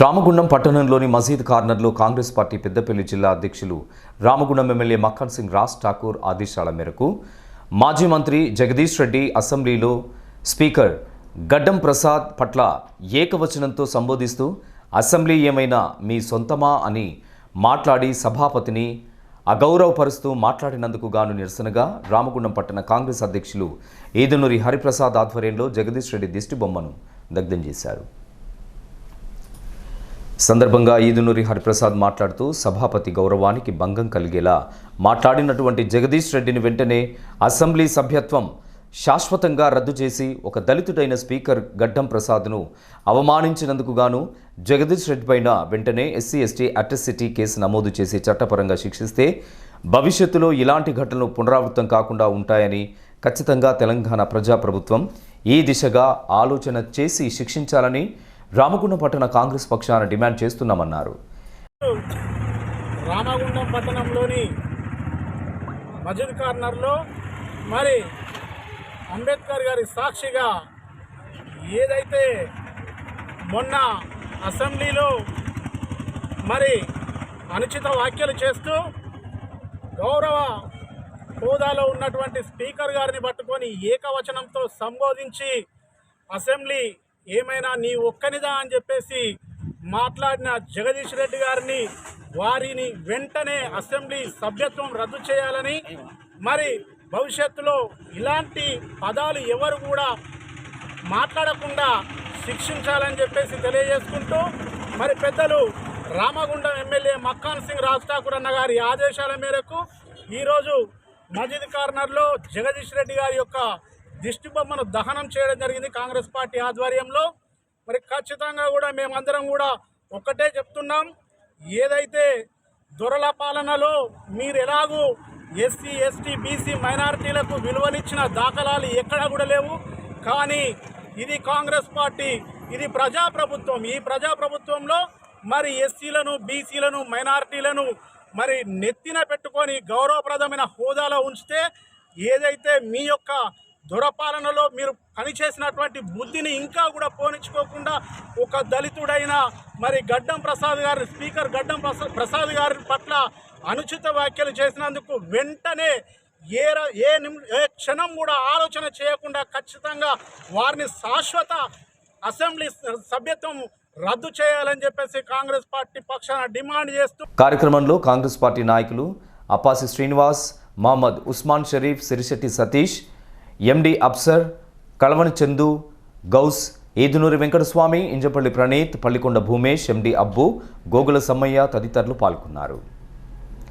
రామగుండం పట్టణంలోని మసీద్ కార్నర్లో కాంగ్రెస్ పార్టీ పెద్దపల్లి జిల్లా అధ్యక్షులు రామగుండం ఎమ్మెల్యే మక్కన్ సింగ్ రాజ్ ఠాకూర్ ఆదేశాల మేరకు మాజీ మంత్రి జగదీష్ రెడ్డి అసెంబ్లీలో స్పీకర్ గడ్డం ప్రసాద్ పట్ల ఏకవచనంతో సంబోధిస్తూ అసెంబ్లీ ఏమైనా మీ సొంతమా? అని మాట్లాడి సభాపతిని అగౌరవపరుస్తూ మాట్లాడినందుకు గాను నిరసనగా రామగుండం పట్టణ కాంగ్రెస్ అధ్యక్షులు ఈదునూరి హరిప్రసాద్ ఆధ్వర్యంలో జగదీష్ రెడ్డి దిష్టి బొమ్మను దగ్ధం చేశారు. సందర్భంగా ఈదునూరి హరిప్రసాద్ మాట్లాడుతూ సభాపతి గౌరవానికి భంగం కలిగేలా మాట్లాడినటువంటి జగదీష్ రెడ్డిని వెంటనే అసెంబ్లీ సభ్యత్వం శాశ్వతంగా రద్దు చేసి ఒక దళితుడైన స్పీకర్ గడ్డం ప్రసాద్ను అవమానించినందుకు గాను జగదీష్ రెడ్డి పైన వెంటనే ఎస్సీ ఎస్టీ అట్రసిటీ కేసు నమోదు చేసి చట్టపరంగా శిక్షిస్తే భవిష్యత్తులో ఇలాంటి ఘటనలు పునరావృతం కాకుండా ఉంటాయని ఖచ్చితంగా తెలంగాణ ప్రజాప్రభుత్వం ఈ దిశగా ఆలోచన చేసి శిక్షించాలని రామగుండం పట్టణ కాంగ్రెస్ పక్షాన డిమాండ్ చేస్తున్నామన్నారు. రామగుండం పట్టణంలోని మజిద్ కార్నర్లో మరి అంబేద్కర్ గారి సాక్షిగా ఏదైతే మొన్న అసెంబ్లీలో మరి అనుచిత వ్యాఖ్యలు చేస్తూ గౌరవ హోదాలో ఉన్నటువంటి స్పీకర్ గారిని పట్టుకొని ఏకవచనంతో సంబోధించి అసెంబ్లీ ఏమైనా నీ ఒక్కనిదా అని చెప్పేసి మాట్లాడిన జగదీష్ రెడ్డి గారిని వారిని వెంటనే అసెంబ్లీ సభ్యత్వం రద్దు చేయాలని మరి భవిష్యత్తులో ఇలాంటి పదాలు ఎవరు కూడా మాట్లాడకుండా శిక్షించాలని చెప్పేసి తెలియజేసుకుంటూ మరి పెద్దలు రామగుండం ఎమ్మెల్యే మక్కాన్ సింగ్ రాజ్ ఠాకూర్ అన్న గారి ఆదేశాల మేరకు ఈరోజు మజిద్ కార్నర్లో జగదీష్ రెడ్డి గారి యొక్క దిష్టి బొమ్మను దహనం చేయడం జరిగింది కాంగ్రెస్ పార్టీ ఆధ్వర్యంలో. మరి ఖచ్చితంగా కూడా మేమందరం కూడా ఒక్కటే చెప్తున్నాం ఏదైతే దొరల పాలనలో మీరు ఎలాగూ ఎస్సీ ఎస్టీ బీసీ మైనారిటీలకు విలువనిచ్చిన దాఖలాలు ఎక్కడా కూడా లేవు. కానీ ఇది కాంగ్రెస్ పార్టీ ఇది ప్రజాప్రభుత్వం. ఈ ప్రజాప్రభుత్వంలో మరి ఎస్సీలను బీసీలను మైనారిటీలను మరి నెత్తిన పెట్టుకొని గౌరవప్రదమైన హోదాలో ఉంచితే ఏదైతే మీ యొక్క దురపాలనలో మీరు పనిచేసినటువంటి బుద్ధిని ఇంకా కూడా పోనించుకోకుండా ఒక దళితుడైన మరి గడ్డం ప్రసాద్ గారి స్పీకర్ గడ్డం ప్రసాద్ ప్రసాద్ గారి పట్ల అనుచిత వ్యాఖ్యలు చేసినందుకు వెంటనే ఏ ఏ ఏ క్షణం కూడా ఆలోచన చేయకుండా ఖచ్చితంగా వారిని శాశ్వత అసెంబ్లీ సభ్యత్వం రద్దు చేయాలని చెప్పేసి కాంగ్రెస్ పార్టీ పక్షాన డిమాండ్ చేస్తూ కార్యక్రమంలో కాంగ్రెస్ పార్టీ నాయకులు అప్పాసి శ్రీనివాస్ మహమ్మద్ ఉస్మాన్ షరీఫ్ సిరిశెట్టి సతీష్ ఎండి అప్సర్ కలవని చందు గౌస్ ఈదునూరి వెంకటస్వామి ఇంజపల్లి ప్రణీత్ పల్లికొండ భూమేష్ ఎండి అబ్బు గోగుల సమ్మయ్య తదితరులు పాల్గొన్నారు.